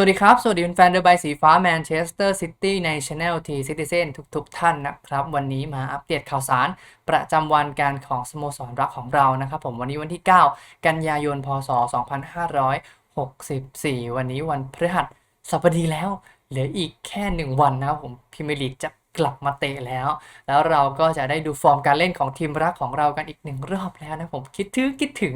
วัสดีครับ สวัสดีแฟนๆเดอใบสีฟ้าแมนเชสเตอร์ซิตี้ในช anel T Citizen ทุกๆท่านนะครับ วันนี้มาอัปเดตข่าวสาร ประจำวันการของสโมสรรักของเรานะครับผมวันนี้วันที่ 9 กันยายน พศ 2564 วันนี้วันพฤหัสบดีแล้ว เหลืออีกแค่ 1 วันนะครับผมพิมลีกจะกลับมาเตะแล้ว แล้วเราก็จะได้ดูฟอร์มการเล่นของทีมรักของเรากันอีกหนึ่งรอบแล้วนะผมคิดถึงคิดถึง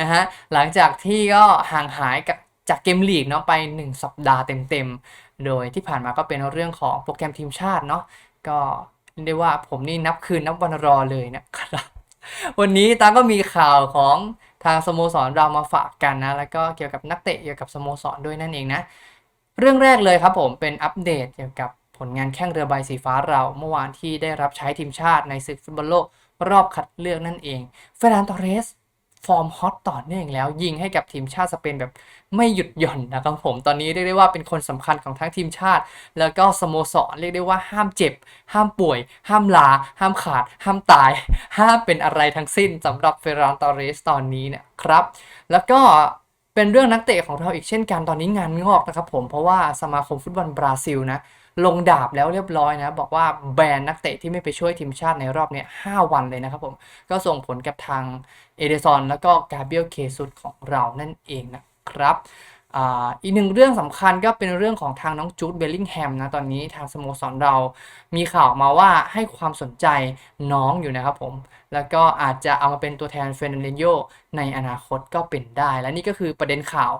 นะฮะหลังจากที่ก็ห่างหายกับ จากเกมลีกเนาะไป 1 สัปดาห์เต็มๆ โดยที่ผ่านมาก็เป็นเรื่องของโปรแกรมทีมชาติเนาะก็เรียกได้ว่าผมนี่นับคืนนับวันรอเลยนะครับวันนี้ตาก็มีข่าวของทางสโมสรเรามาฝากกันนะ แล้วก็เกี่ยวกับนักเตะเกี่ยวกับสโมสรด้วยนั่นเองนะ เรื่องแรกเลยครับผมเป็นอัปเดตเกี่ยวกับผลงานแข่งเรือใบสีฟ้าเรา เมื่อวานที่ได้รับใช้ทีมชาติในศึกฟุตบอลโลกรอบคัดเลือกนั่นเองเฟรนตอเรส ฟอร์มฮอตต่อเนื่องแล้ว ยิงให้กับทีมชาติสเปนแบบไม่หยุดหย่อนนะครับผมตอนนี้เรียกได้ว่าเป็นคนสำคัญของทั้งทีมชาติ แล้วก็สโมสรเรียกได้ว่าห้ามเจ็บ ห้ามป่วย ห้ามลา ห้ามขาด ห้ามตาย ห้ามเป็นอะไรทั้งสิ้นสำหรับเฟรานตอเรสตอนนี้เนี่ยครับ แล้วก็เป็นเรื่องนักเตะของเราอีกเช่นกันตอนนี้งานงอกนะครับผมเพราะว่าสมาคมฟุตบอลบราซิลนะ ลงดาบแล้วเรียบร้อยนะบอกว่าแบนนักเตะที่ไม่ไปช่วยทีมชาติในรอบนี้ยห้าวันเลยนะครับผม ก็ส่งผลกับทางเอเดซอนแล้วก็กาเบรียลเคซุสของเรานั่นเองนะครับอ,อีกหนึ่งเรื่องสำคัญก็เป็นเรื่องของทางน้องจูดเบลลิงแฮมนะตอนนี้ทางสโมสรเรามีข่าวมาว่าให้ความสนใจน้องอยู่นะครับผม แล้วก็อาจจะเอามาเป็นตัวแทนเฟรนันเดโยในอนาคตก็เป็นได้ และนี่ก็คือประเด็นข่าว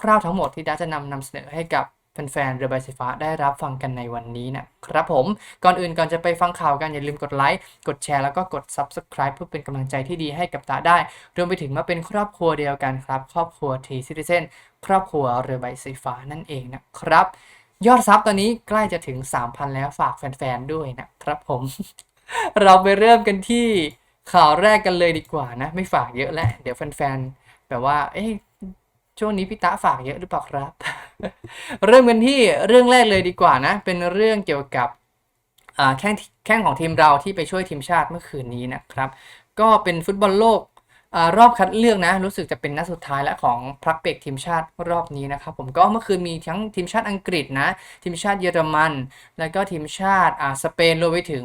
คร่าวๆทั้งหมดที่ดัชจะนำนำเสนอให้กับ แฟนๆเรือใบสีฟ้าได้รับฟังกันในวันนี้นะครับผม ก่อนอื่นก่อนจะไปฟังข่าวกันอย่าลืมกดไลค์ กดแชร์แล้วก็กด Subscribe เพื่อเป็นกำลังใจที่ดีให้กับตาได้ รวมไปถึงมาเป็นครอบครัวเดียวกันครับ ครอบครัวทีซิติเซนครอบครัวเรือใบสีฟ้านั่นเองนะครับ ยอดซับตอนนี้ใกล้จะถึง 3,000 แล้วฝากแฟนๆด้วยนะครับผม เราไปเริ่มกันที่ข่าวแรกกันเลยดีกว่านะ ไม่ฝากเยอะแล้วเดี๋ยวแฟนๆแบบว่า เอ๊ะช่วงนี้พี่ตาฝากเยอะหรือเปล่าครับ เริ่มกันที่เรื่องแรกเลยดีกว่านะ เป็นเรื่องเกี่ยวกับแข้งแข้งของทีมเราที่ไปช่วยทีมชาติเมื่อคืนนี้นะครับ ก็เป็นฟุตบอลโลกอรอบคัดเลือกนะ รู้สึกจะเป็นนัดสุดท้ายแล้วของพลักเบรกทีมชาติรอบนี้นะครับ ผมก็เมื่อคืนมีทั้งทีมชาติอังกฤษนะ ทีมชาติเยอรมัน แล้วก็ทีมชาติสเปนรวมไปถึง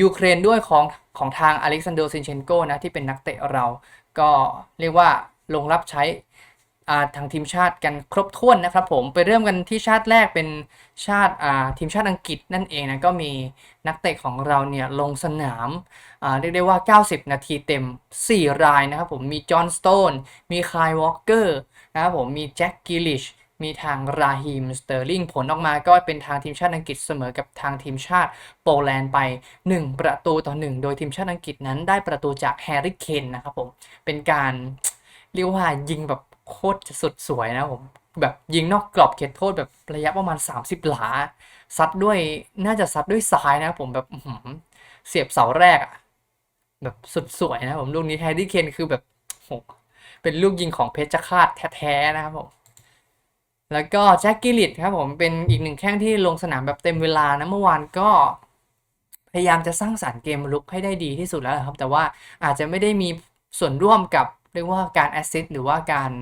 ยูเครนด้วยของของทางอเล็กซานโดซินเชนโกนะที่เป็นนักเตะเรา ก็เรียกว่าลงรับใช้ ทางทีมชาติกันครบถ้วนนะครับผมไปเริ่มกันที่ชาติแรกเป็นชาติทีมชาติอังกฤษนั่นเองนะก็มีนักเตะของเราเนี่ยลงสนามาเรียกได้ว่า 90 นาทีเต็ม 4 รายนะครับผมมีจอห์นสโตนมีคายวอลเกอร์นะครับผมมีแจ็คกิลิชมีทางราฮิมสเตอร์ลิงผลออกมาก็เป็นทางทีมชาติอังกฤษเสมอกับทางทีมชาติโปแลนด์ไป 1 ประตูต่อ 1 โดยทีมชาติอังกฤษนั้นได้ประตูจากแฮร์รี่เคนนะครับผมเป็นการเรียกว่ายิงแบบ โคตรจะสุดสวยนะผมแบบยิงนอกกรอบเขตโทษแบบระยะประมาณ 30 หลาซัดด้วยน่าจะซัดด้วยซ้ายนะผมแบบเสียบเสาแรกอะแบบสุดสวยนะผมลูกนี้แฮร์รี่เคนคือแบบโหเป็นลูกยิงของเพชรฆาตแท้ๆนะครับผมแล้วก็แจ็คกิลิตครับผมเป็นอีกหนึ่งแข้งที่ลงสนามแบบเต็มเวลานะเมื่อวานก็พยายามจะสร้างสรรค์เกมลุกให้ได้ดีที่สุดแล้วครับ แต่ว่าอาจจะไม่ได้มีส่วนร่วมกับ เรียกว่าการแอสซิสต์หรือว่าการ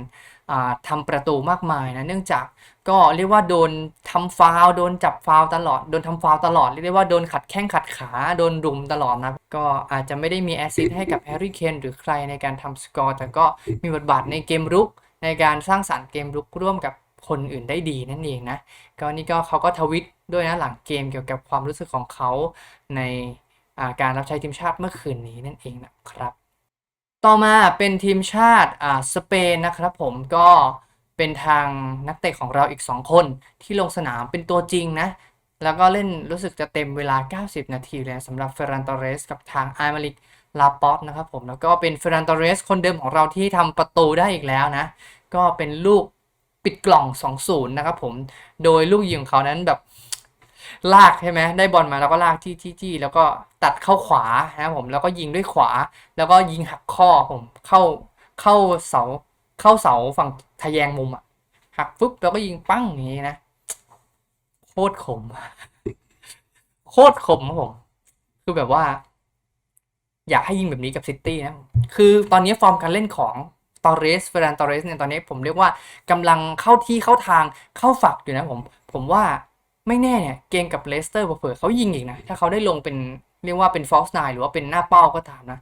อ่าทำประตูมากมายนะเนื่องจากก็เรียกว่าโดนทำฟาวโดนจับฟาวตลอดโดนทำฟาวตลอดเรียกได้ว่าโดนขัดแข้งขัดขาโดนรุมตลอดนะก็อาจจะไม่ได้มีแอสซิสต์ให้กับแฮร์รี่เคนหรือใครในการทำสกอร์แต่ก็มีบทบาทในเกมรุก ในการสร้างสรรค์เกมรุกร่วมกับคนอื่นได้ดีนั่นเองนะก็นี่ก็เขาก็ทวิตด้วยนะหลังเกมเกี่ยวกับความรู้สึกของเขาในการรับใช้ทีมชาติเมื่อคืนนี้นั่นเองนะครับ ต่อมาเป็นทีมชาติอ่าสเปนนะครับผมก็เป็นทางนักเตะของเราอีก 2 คนที่ลงสนามเป็นตัวจริงนะ แล้วก็เล่นรู้สึกจะเต็มเวลา 90 นาทีเลยสำหรับเฟรนตอเรสกับทางไอมาริกลาปอตนะครับผมแล้วก็เป็นเฟรนตอเรสคนเดิมของเราที่ทำประตูได้อีกแล้วนะ ก็เป็นลูกปิดกล่อง 2-0 นะครับผม โดยลูกยิงของเขานั้นแบบ ลากใช่ไหมได้บอลมาแล้วก็ลากจี้จี้จี้แล้วก็ตัดเข้าขวานะครับผมแล้วก็ยิงด้วยขวา แล้วก็ยิงหักข้อผมเข้าเข้าเสาเข้าเสาฝั่งทะแยงมุมอะหักฟึบแล้วก็ยิงปั้งอย่างนี้นะโคตรขม โคตรขมครับผม คือแบบว่า อยากให้ยิงแบบนี้กับซิตี้นะ คือตอนนี้ฟอร์มการเล่นของตอร์เรสเฟรนตอร์เรสเนี่ยตอนนี้ผมเรียกว่ากำลังเข้าที่เข้าทางเข้าฝักอยู่นะผม ผมว่า ไม่แน่เนี่ยเกมกับเลสเตอร์เผื่อเขายิงอีกนะ ถ้าเขาได้ลงเป็นเรียกว่าเป็นฟ็อ s ไนหรือว่าเป็นหน้าเป้าก็ตามนะ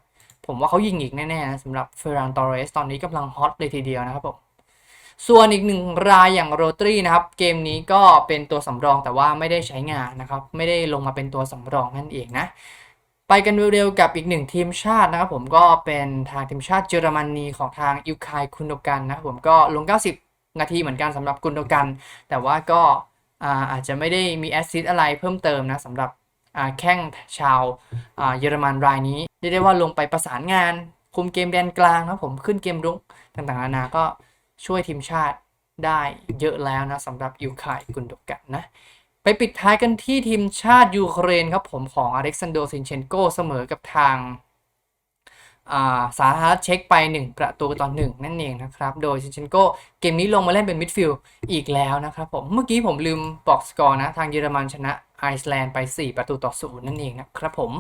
ผมว่าเขายิงอีกแน่ๆนะสำหรับเฟรนตอร์เรสตอนนี้กำลังฮอตเลยทีเดียวนะครับผมส่วนอีกหนึ่งรายอย่างโรตรีนะครับ เกมนี้ก็เป็นตัวสำรองแต่ว่าไม่ได้ใช้งานนะครับ ไม่ได้ลงมาเป็นตัวสำรองนั่นเองนะ ไปกันเร็วๆกับอีกหนึ่งทีมชาตินะครับผมก็เป็นทางทีมชาติเยอรมนีของทางยูคายคุนโดกันนะผมก็ลง 90 นาทีเหมือนกันสำหรับกุนโดกัน แต่ว่าก็ อาอาจจะไม่ได้มีแอสซิสอะไรเพิ่มเติมนะสำหรับแข้งชาวเยอรมันรายนี้เรียกได้ว่าลงไปประสานงาน คุมเกมแดนกลางนะผมขึ้นเกมรุกต่างๆนานาก็ช่วยทีมชาติได้เยอะแล้วนะสำหรับยูคายกุนโดกันนะ ไปปิดท้ายกันที่ทีมชาติยูเครนครับผมของอเล็กซานโดซินเชนโกเสมอกับทาง สาธารณเช็กไป 1 ประตูต่อ 1 นั่นเองนะครับ โดยซินเชนโกเกมนี้ลงมาเล่นเป็นมิดฟิลด์อีกแล้วนะครับผม เมื่อกี้ผมลืมบอกสกอร์นะ ทางเยอรมันชนะไอซ์แลนด์ไป 4 ประตูต่อ 0 นั่นเองนะครับผม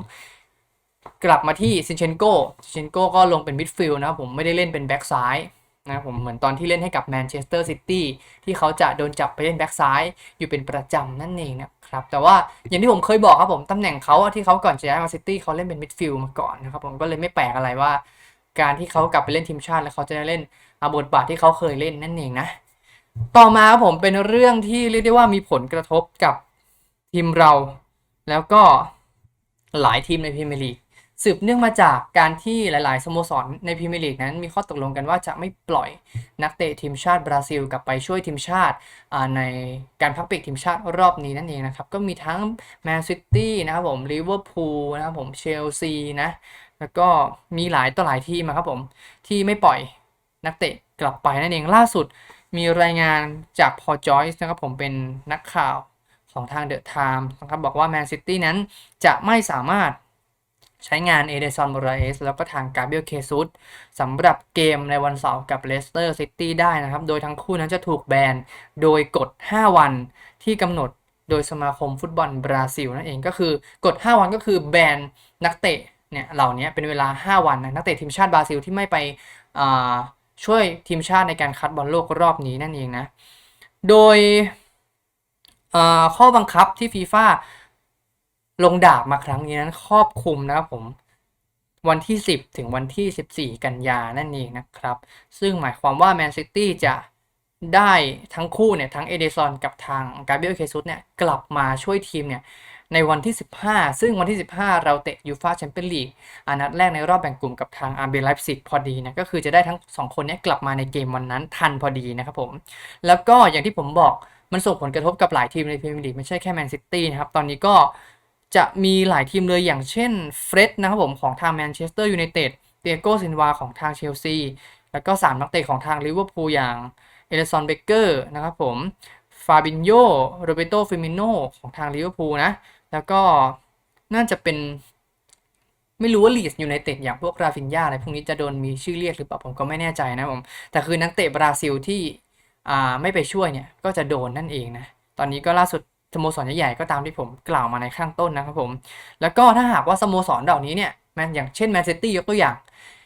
กลับมาที่ซินเชนโกซินเชนโกก็ลงเป็นมิดฟิลด์นะผมไม่ได้เล่นเป็นแบ็กซ้ายนะผมเหมือนตอนที่เล่นให้กับแมนเชสเตอร์ซิตี้ที่เขาจะโดนจับไปเล่นแบ็กซ้ายอยู่เป็นประจำนั่นเองนะ ครับแต่ว่าอย่างที่ผมเคยบอกครับผมตำแหน่งเขาที่เขาก่อนจะย้ายมาซิตี้เขาเล่นเป็นมิดฟิลด์มาก่อนนะครับผมก็เลยไม่แปลกอะไรว่า การที่เขากลับไปเล่นทีมชาติแล้วเขาจะได้เล่นบทบาทที่เขาเคยเล่นนั่นเองนะต่อมาครับผมเป็นเรื่องที่เรียกได้ว่ามีผลกระทบกับทีมเรา แล้วก็หลายทีมในพรีเมียร์ลีก สืบเนื่องมาจากการที่หลาย ๆ สโมสรในพรีเมียร์ลีกนั้น มีข้อตกลงกันว่าจะไม่ปล่อยนักเตะทีมชาติบราซิล กลับไปช่วยทีมชาติในการพักปีกทีมชาติรอบนี้นั่นเองนะครับ ก็มีทั้งแมนซิตี้นะครับผมลิเวอร์พูลนะครับผมเชลซีนะแล้วก็มีหลายต่อหลายทีมครับผมที่ไม่ปล่อยนักเตะกลับไปนั่นเองล่าสุดมีรายงานจากพอจอยส์นะครับผมเป็นนักข่าวของทางเดอะไทม์นะครับบอกว่าแมนซิตี้นั้นจะไม่สามารถ ใช้งานเอเดซอนโมราเอสแล้วก็ทางกาเบรียลเคซุสสำหรับเกมในวันเสาร์กับเลสเตอร์ซิตี้ได้นะครับ โดยทั้งคู่นั้นจะถูกแบนโดยกฎ 5 วันที่กำหนดโดยสมาคมฟุตบอลบราซิลนั่นเองก็คือกฎ 5 วันก็คือแบนนักเตะเนี่ยเหล่านี้เป็นเวลา 5 วันนะนักเตะทีมชาติบราซิลที่ไม่ไปช่วยทีมชาติในการคัดบอลโลกรอบนี้นั่นเองนะ โดยข้อบังคับที่ฟีฟ่า ลงดาบมาครั้งนี้นั้นครอบคลุมนะครับผมวันที่ 10 ถึงวันที่ 14 กันยานั่นเองนะครับ ซึ่งหมายความว่าแมนซิตี้จะได้ทั้งคู่เนี่ยทั้งเอเดซอนกับทางกาเบรียลเคซุสเนี่ยกลับมาช่วยทีมเนี่ยในวันที่ 15 ซึ่งวันที่ 15 เราเตะยูฟาแชมเปี้ยนลีกอันนัดแรกในรอบแบ่งกลุ่มกับทางอาร์เบไลฟ์ซิกพอดีนะก็คือจะได้ทั้ง 2 คนนี้กลับมาในเกมวันนั้นทันพอดีนะครับผม แล้วก็อย่างที่ผมบอกมันส่งผลกระทบกับหลายทีมในพรีเมียร์ลีกไม่ใช่แค่แมนซิตี้นะครับ ตอนนี้ก็ จะมีหลายทีมเลยอย่างเช่นเฟร็ดนะครับผมของทางแมนเชสเตอร์ยูไนเต็ดเตียโกซินวาของทางเชลซีแล้วก็ 3 นักเตะของทางลิเวอร์พูลอย่างเอเลซอนเบเกอร์นะครับผมฟาบินโยโรเบโตฟิมิโนของทางลิเวอร์พูลนะ แล้วก็น่าจะเป็น ไม่รู้ว่าลีดอยู่ในเต็ดอย่างพวกราฟินยาอะไรพวกนี้จะโดนมีชื่อเรียกหรือเปล่าผมก็ไม่แน่ใจนะผม แต่คือนักเตะบราซิลที่อ่าไม่ไปช่วยเนี่ยก็จะโดนนั่นเองนะ ตอนนี้ก็ล่าสุด สโมสรใหญ่ๆก็ตามที่ผมกล่าวมาในข้างต้นนะครับผม แล้วก็ถ้าหากว่าสโมสรเหล่านี้เนี่ยแมนอย่างเช่นแมนซิตี้ยกตัวอย่าง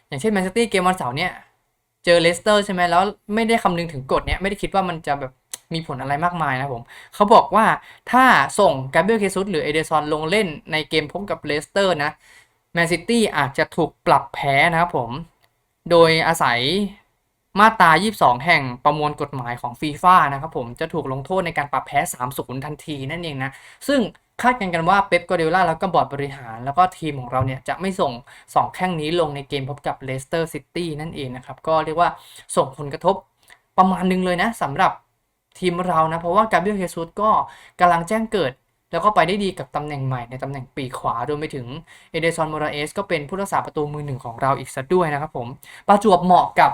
อย่างเช่นแมนซิตี้เกมวันเสาร์เนี่ยเจอเลสเตอร์ใช่ไหมแล้วไม่ได้คำนึงถึงกฎเนี่ยไม่ได้คิดว่ามันจะแบบมีผลอะไรมากมายนะผมเขาบอกว่าถ้าส่งกาเบรียลเคซุสหรือเอเดซอนลงเล่นในเกมพบกับเลสเตอร์นะแมนซิตี้อาจจะถูกปรับแพ้นะครับผม โดยอาศัย มาตรา 22 แห่งประมวลกฎหมายของฟีฟ่านะครับผมจะถูกลงโทษในการปรับแพ้ 3-0 ทันทีนั่นเองนะ ซึ่งคาดกันกันว่าเป๊ปกอร์ดิโอลาแล้วก็บอร์ดบริหาร แล้วก็ทีมของเราเนี่ยจะไม่ส่ง 2 แข้งนี้ลงในเกมพบกับเลสเตอร์ซิตี้นั่นเองนะครับ ก็เรียกว่าส่งผลกระทบประมาณนึงเลยนะสำหรับทีมเรานะ เพราะว่ากาเบรียลเฮซุสก็กำลังแจ้งเกิด แล้วก็ไปได้ดีกับตำแหน่งใหม่ในตำแหน่งปีขวา รวมไปถึงเอเดซอนโมราเอสก็เป็นผู้รักษาประตูมือหนึ่งของเราอีกสัด้วยนะครับผมประจวบเหมาะกับ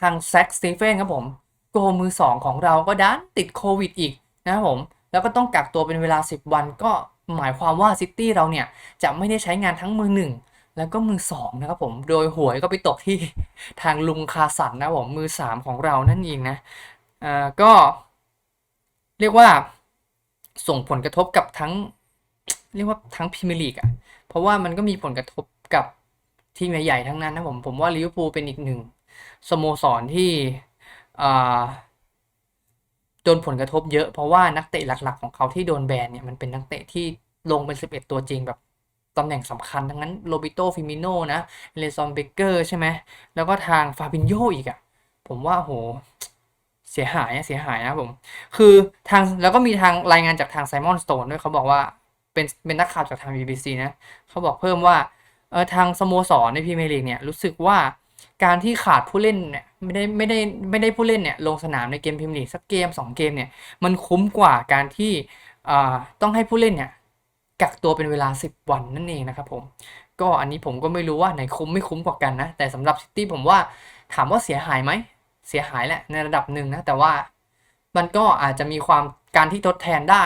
ทางแซ็กสตีเฟนครับผมโกมือ 2 ของเราก็ดันติดโควิดอีกนะครับผม แล้วก็ต้องกักตัวเป็นเวลา 10 วันก็หมายความว่าซิตี้เราเนี่ยจะไม่ได้ใช้งานทั้งมือหนึ่งแล้วก็มือ 2 นะครับผม โดยหวยก็ไปตกที่ทางลุงคาสันนะผมมือ 3 ของเรานั่นเองนะอ่าก็ เรียกว่าส่งผลกระทบกับทั้ง เรียกว่าทั้งพรีเมียร์ลีกอะเพราะว่ามันก็มีผลกระทบกับทีมใหญ่ๆทั้งนั้นนะผมผมว่าลิเวอร์พูลเป็นอีกหนึ่ง สโมสรที่โดนผลกระทบเยอะเพราะว่านักเตะหลักๆ ของเขาที่โดนแบนเนี่ยมันเป็นนักเตะที่ลงเป็น 11 ตัวจริงแบบตำแหน่งสำคัญทั้งนั้นโรบิโตฟิมิโนนะเลซอนเบเกอร์ใช่ไหมแล้วก็ทางฟาบินโยอีกอะผมว่าโหเสียหายเสียหายนะผม คือทางแล้วก็มีทางรายงานจากทางไซมอนสโตนด้วยเขาบอกว่าเป็นเป็นนักข่าวจากทาง BBC นะเขาบอกเพิ่มว่าเออทางสโมสรในพรีเมียร์ลีกเนี่ยรู้สึกว่า การที่ขาดผู้เล่นเนี่ยไม่ได้ไม่ได้ไม่ได้ผู้เล่นเนี่ยลงสนามในเกมพรีเมียร์ลีกสักเกม 2 เกมเนี่ยมันคุ้มกว่าการที่ต้องให้ผู้เล่นเนี่ยกักตัวเป็นเวลา 10 วันนั่นเองนะครับผมก็อันนี้ผมก็ไม่รู้ว่าไหนคุ้มไม่คุ้มกว่ากันนะ แต่สำหรับซิตี้ผมว่าถามว่าเสียหายไหมเสียหายแหละในระดับหนึ่งนะแต่ว่ามันก็อาจจะมีความการที่ทดแทนได้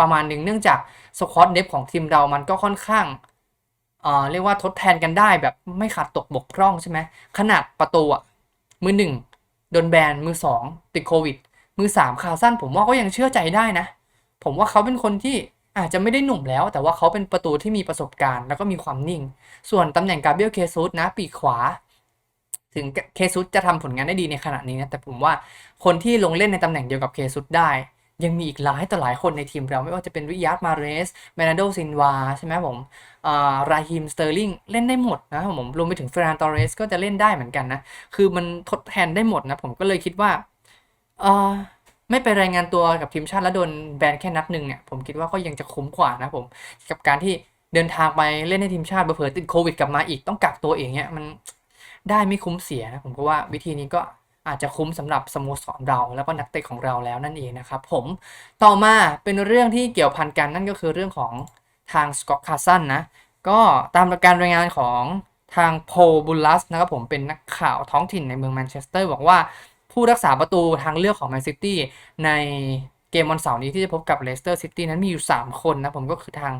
ประมาณหนึ่งเนื่องจากสควอตเดฟของทีมเรามันก็ค่อนข้าง เออเรียกว่าทดแทนกันได้แบบไม่ขาดตกบกพร่องใช่ไหมขนาดประตูอะมือหนึ่งโดนแบนมือสองติดโควิด มือสามขาสั้น ผมว่าก็ยังเชื่อใจได้นะ ผมว่าเขาเป็นคนที่อาจจะไม่ได้หนุ่มแล้ว แต่ว่าเขาเป็นประตูที่มีประสบการณ์ แล้วก็มีความนิ่ง ส่วนตำแหน่งกาเบรียลเคซุสนะปีกขวา ถึงเคซุสจะทำผลงานได้ดีในขณะนี้นะแต่ผมว่าคนที่ลงเล่นในตำแหน่งเดียวกับเคซุสได้ ยังมีอีกหลายต่อหลายคนในทีมเราไม่ว่าจะเป็นริยาร์มาเรสเบนาโดซินวาใช่ไหมผมอ่าราฮิมสเตอร์ลิงเล่นได้หมดนะผมรวมไปถึงเฟรนตอเรสก็จะเล่นได้เหมือนกันนะ คือมันทดแทนได้หมดนะผมก็เลยคิดว่าไม่ไปรายงานตัวกับทีมชาติแล้วโดนแบนแค่นัดหนึ่งเนี่ยผมคิดว่าก็ยังจะคุ้มกว่านะผมกับการที่เดินทางไปเล่นในทีมชาติเผื่อติดโควิดกลับมาอีกต้องกักตัวเองเนี่ยมันได้ไม่คุ้มเสียนะผมก็ว่าวิธีนี้ก็ อาจจะคุ้มสำหรับสโมสรเราแล้วก็นักเตะของเราแล้วนั่นเองนะครับผมต่อมาเป็นเรื่องที่เกี่ยวพันกันนั่นก็คือเรื่องของทางสกอตคาร์สันนะก็ตามการรายงานของทางโพบูลัสนะครับผมเป็นนักข่าวท้องถิ่นในเมืองแมนเชสเตอร์บอกว่าผู้รักษาประตูทางเลือกของแมนซิตี้ใน กมวันเสาร์นี้ที่จะพบกับเลสเตอร์ซิตี้นั้นมีอยู่ 3 คนนะ ผมก็คือทาง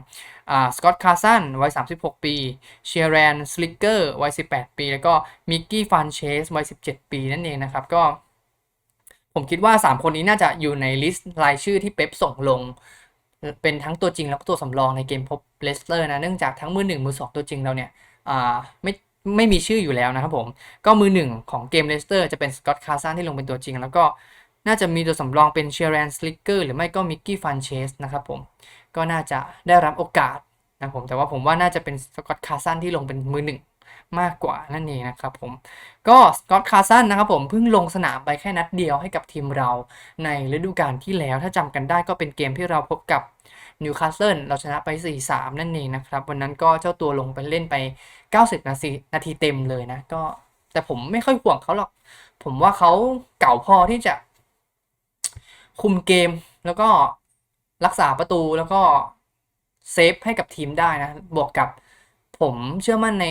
สกอตคาร์สันวัย 36 ปี เชียร์แรนสลิกเกอร์วัย 18 ปี แล้วก็มิกกี้ฟันเชสวัย 17 ปีนั่นเองนะครับ ก็ ผมคิดว่า 3 คนนี้น่าจะอยู่ในลิสต์รายชื่อที่เป๊ปส่งลง เป็นทั้งตัวจริงแล้วก็ตัวสำรองในเกมพบเลสเตอร์นะเนื่องจากทั้งมือหนึ่งมือสองตัวจริงเราเนี่ยไม่ไม่มีชื่ออยู่แล้วนะครับผม ก็มือหนึ่งของเกมเลสเตอร์จะเป็นสกอตคาร์สันที่ลงเป็นตัวจริง แล้วก็ น่าจะมีตัวสำรองเป็นเชียร์แรนสลิกเกอร์หรือไม่ก็มิกกี้ฟันเชสนะครับผม ก็น่าจะได้รับโอกาสนะผม แต่ว่าผมว่าน่าจะเป็นสกอตคาร์สันที่ลงเป็นมือหนึ่งมากกว่านั่นเองนะครับผม ก็สกอตคาร์สันนะครับผมเพิ่งลงสนามไปแค่นัดเดียวให้กับทีมเราในฤดูกาลที่แล้ว ถ้าจำกันได้ก็เป็นเกมที่เราพบกับนิวคาสเซิลเราชนะไป 4-3 นั่นเองนะครับ วันนั้นก็เจ้าตัวลงไปเล่นไป 90 นาทีนาทีเต็มเลยนะก็แต่ผมไม่ค่อยห่วงเขาหรอก ผมว่าเขาเก่าพอที่จะ คุมเกมแล้วก็รักษาประตูแล้วก็เซฟให้กับทีมได้นะ บวกกับผมเชื่อมั่นใน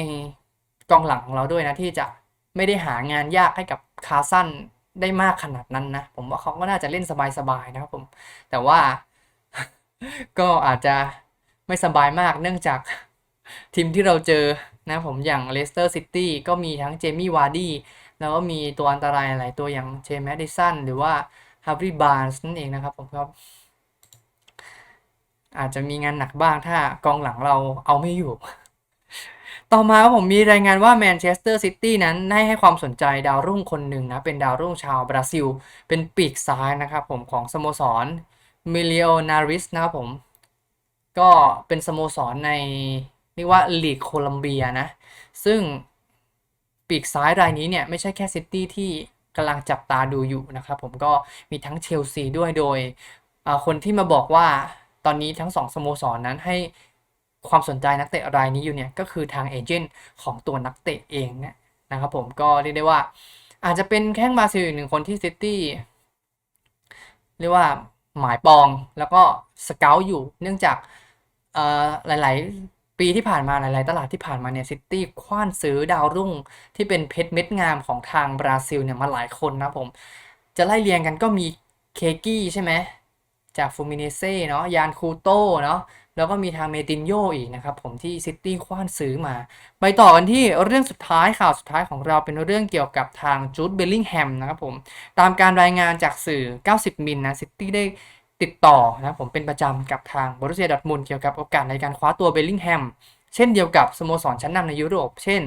กองหลังของเราด้วยนะที่จะไม่ได้หางานยากให้กับคาซันได้มากขนาดนั้นนะ ผมว่าเขาก็น่าจะเล่นสบายๆนะครับผม แต่ว่าก็อาจจะไม่สบายมากเนื่องจากทีมที่เราเจอนะผมอย่างเลสเตอร์ซิตี้ก็มีทั้งเจมี่วาร์ดี้แล้วก็มีตัวอันตรายหลายตัวอย่างเจมแมดดิสันหรือว่า ฮาร์รีบาร์สนั่นเองนะครับผมครับ อาจจะมีงานหนักบ้างถ้ากองหลังเราเอาไม่อยู่ ต่อมาครับผมมีรายงานว่าแมนเชสเตอร์ซิตี้นั้นได้ให้ความสนใจดาวรุ่งคนหนึ่งนะ เป็นดาวรุ่งชาวบราซิล เป็นปีกซ้ายนะครับผมของสโมสรมิเลโอนาริสนะครับผม ก็เป็นสโมสรในเรียกว่าลีกโคลัมเบียนะ ซึ่งปีกซ้ายรายนี้เนี่ย ไม่ใช่แค่ซิตี้ที่ กำลังจับตาดูอยู่นะครับผมก็มีทั้งเชลซีด้วยโดยคนที่มาบอกว่าตอนนี้ทั้งสองสโมสรนนั้นให้ความสนใจนักเตะรายนี้อยู่เนี่ยก็คือทางเอเจนต์ของตัวนักเตะเองเนี่ยนะครับผมก็เรียกได้ว่า อาจจะเป็นแข้งบราซิลอีกหนึ่งคนที่ซิตี้เรียกว่าหมายปองแล้วก็สเกลอยู่เนื่องจากหลาย ๆ ปีที่ผ่านมาหลาย ๆ ตลาดที่ผ่านมาเนี่ยซิตี้คว้านซื้อดาวรุ่งที่เป็นเพชรเม็ดงามของทางบราซิลเนี่ยมาหลายคนนะผม จะไล่เรียงกันก็มีเคกี้ใช่ไหมจากฟูมิเนเซ่เนาะยานคูโตเนาะแล้วก็มีทางเมตินโยอีกนะครับผมที่ซิตี้คว้านซื้อมา ไปต่อกันที่เรื่องสุดท้ายข่าวสุดท้ายของเราเป็นเรื่องเกี่ยวกับทางจูดเบลลิงแฮมนะครับผม ตามการรายงานจากสื่อ 90 มิลนะซิตี้ได้ ติดต่อนะผมเป็นประจำกับทางบรุเซียดอร์ทมุนเกี่ยวกับโอกาสในการคว้าตัวเบลลิงแฮมเช่นเดียวกับสโมสรชั้นนำในยุโรป เช่น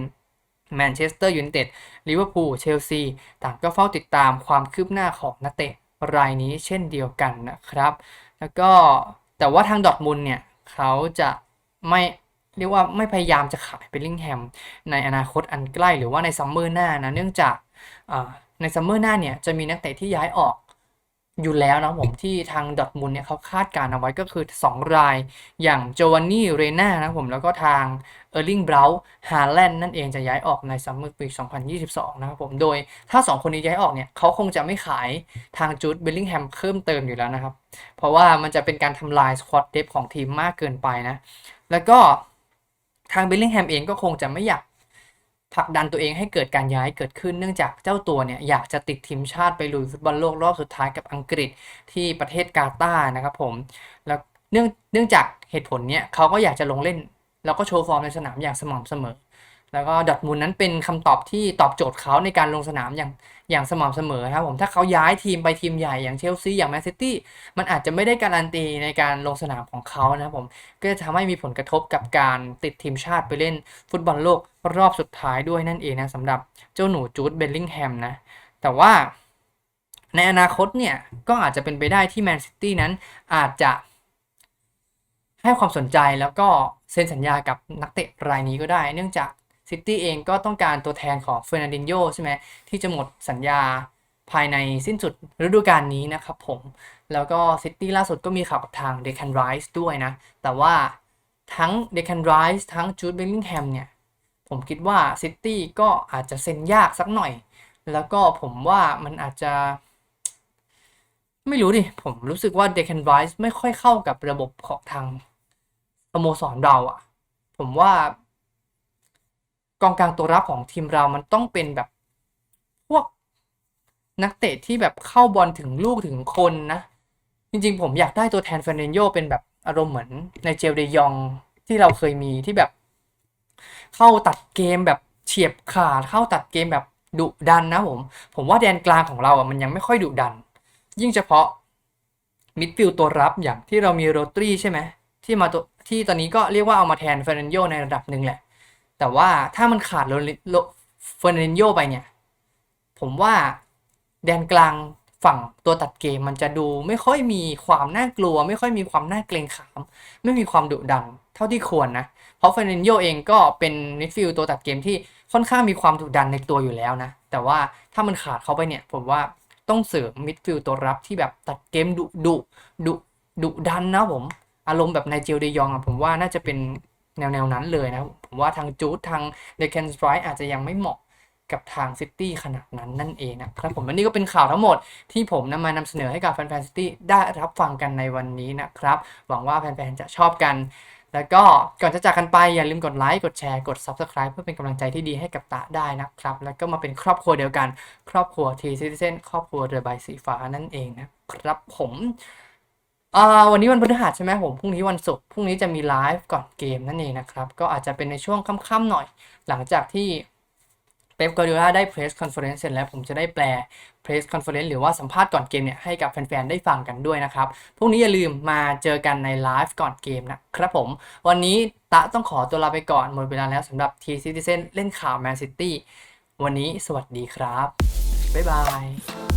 แมนเชสเตอร์ยูไนเต็ดลิเวอร์พูลเชลซีต่างก็เฝ้าติดตามความคืบหน้าของนักเตะรายนี้เช่นเดียวกันนะครับ แล้วก็แต่ว่าทางดอทมุนด์เนี่ยเขาจะไม่เรียกว่าไม่พยายามจะขายเบลลิงแฮมในอนาคตอันใกล้หรือว่าในซัมเมอร์หน้านะเนื่องจากในซัมเมอร์หน้าเนี่ยจะมีนักเตะที่ย้ายออก อยู่แล้วนะผมที่ทางดอทมุนด์เนี่ยเขาคาดการเอาไว้ก็คือ 2 ราย อย่างโจวานนี่เรน่านะผมแล้วก็ทางเออร์ลิงเบราฮาแลนด์นั่นเองจะย้ายออกในซัมเมอร์ปี 2022 นะครับผมโดยถ้า 2 คนนี้ย้ายออกเนี่ยเขาคงจะไม่ขายทางจูดเบลลิงแฮมเพิ่มเติมอยู่แล้วนะครับ เพราะว่ามันจะเป็นการทำลายสควอตเดฟของทีมมากเกินไปนะ แล้วก็ทางเบลลิงแฮมเองก็คงจะไม่อยาก ผลักดันตัวเองให้เกิดการย้ายเกิดขึ้นเนื่องจากเจ้าตัวเนี่ยอยากจะติดทีมชาติไปลุยฟุตบอลโลกรอบสุดท้ายกับอังกฤษที่ประเทศกาตาร์นะครับผมแล้วเนื่องเนื่องจากเหตุผลเนี่ยเขาก็อยากจะลงเล่น แล้วก็โชว์ฟอร์มในสนามอย่างสม่ำเสมอ แล้วก็ดอทมุนด์นั้นเป็นคำตอบที่ตอบโจทย์เขาในการลงสนามอย่างอย่างสม่ำเสมอนะครับผมถ้าเขาย้ายทีมไปทีมใหญ่อย่างเชลซีอย่างแมนซิตี้มันอาจจะไม่ได้การันตีในการลงสนามของเขานะครับผมก็จะทำให้มีผลกระทบกับการติดทีมชาติไปเล่นฟุตบอลโลกรอบสุดท้ายด้วยนั่นเองนะสำหรับเจ้าหนูจูดเบลลิงแฮมนะแต่ว่าในอนาคตเนี่ยก็อาจจะเป็นไปได้ที่แมนซิตี้นั้นอาจจะให้ความสนใจแล้วก็เซ็นสัญญากับนักเตะรายนี้ก็ได้ เนื่องจาก ซิตี้เองก็ต้องการตัวแทนของเฟอร์นันดินโยใช่ไหมที่จะหมดสัญญาภายในสิ้นสุดฤดูกาลนี้นะครับผม แล้วก็ซิตี้ล่าสุดก็มีข่าวกับทางเดคันไรส์ด้วยนะ แต่ว่าทั้งเดคันไรส์ทั้งจูดเบลลิงแฮมเนี่ย ผมคิดว่าซิตี้ก็อาจจะเซ็นยากสักหน่อย แล้วก็ผมว่ามันอาจจะ ไม่รู้ดิ ผมรู้สึกว่าเดคันไรส์ไม่ค่อยเข้ากับระบบของทางสโมสรเราอะผมว่า กองกลางตัวรับของทีมเรามันต้องเป็นแบบพวกนักเตะที่แบบเข้าบอลถึงลูกถึงคนนะ จริงๆ ผมอยากได้ตัวแทนเฟรนเนโยเป็นแบบอารมณ์เหมือนในเจลเดยองที่เราเคยมีที่แบบ เข้าตัดเกมแบบเฉียบขาดเข้าตัดเกมแบบดุดันนะผม ผมว่าแดนกลางของเราอะมันยังไม่ค่อยดุดัน ยิ่งเฉพาะมิดฟิลด์ตัวรับอย่างที่เรามีโรตรีใช่ไหมที่มาตัวที่ตอนนี้ก็เรียกว่าเอามาแทนเฟรนันโยในระดับหนึ่งแหละ แต่ว่าถ้ามันขาดโรลิโลเฟอรนันโยไปเนี่ย ผมว่าแดนกลางฝั่งตัวตัดเกมมันจะดูไม่ค่อยมีความน่ากลัว ไม่ค่อยมีความน่าเกรงขาม ไม่มีความดุดันเท่าที่ควรนะ เพราะเฟอรนันโยเองก็เป็นมิดฟิลด์ตัวตัดเกมที่ค่อนข้างมีความดุดันในตัวอยู่แล้วนะ แต่ว่าถ้ามันขาดเขาไปเนี่ย ผมว่าต้องเสริมมิดฟิลด์ตัวรับที่แบบตัดเกมดุดุดุดุดันนะผม อารมณ์แบบไนเจลเดยองอะผมว่าน่าจะเป็น แนวแนวนั้นเลยนะ ผมว่าทางจูดทางเดค n นสไตร์อาจจะยังไม่เหมาะกับทางซิตี้ขนาดนั้นนั่นเองนะครับผมและนี่ก็เป็นข่าวทั้งหมดที่ผมนำมานำเสนอให้กับแฟนๆซิตี้ได้รับฟังกันในวันนี้นะครับ หวังว่าแฟนๆจะชอบกัน แล้วก็ก่อนจะจากกันไปอย่าลืมกดไลค์กดแชร์กด Subscribe เพื่อเป็นกำลังใจที่ดีให้กับตะได้นะครับ แล้วก็มาเป็นครอบครัวเดียวกัน ครอบครัวทีซิติเซนครอบครัวเรือใบสีฟ้านั่นเองนะครับผม อ่าวันนี้วันพฤหัสใช่ไหมผมพรุ่งนี้วันศุกร์พรุ่งนี้จะมีไลฟ์ก่อนเกมนั่นเองนะครับ ก็อาจจะเป็นในช่วงค่ำๆหน่อย หลังจากที่เป๊ปกวาร์ดิโอลาได้เพรสคอนเฟอเรนซ์เสร็จแล้วผมจะได้แปลเพรสคอนเฟอเรนซ์หรือว่าสัมภาษณ์ก่อนเกมเนี่ยให้กับแฟนๆได้ฟังกันด้วยนะครับพรุ่งนี้อย่าลืมมาเจอกันในไลฟ์ก่อนเกมนะครับผม วันนี้ตะต้องขอตัวลาไปก่อน หมดเวลาแล้วสำหรับทีซิติเซนเล่นข่าวแมนซิตี้วันนี้สวัสดีครับบ๊ายบาย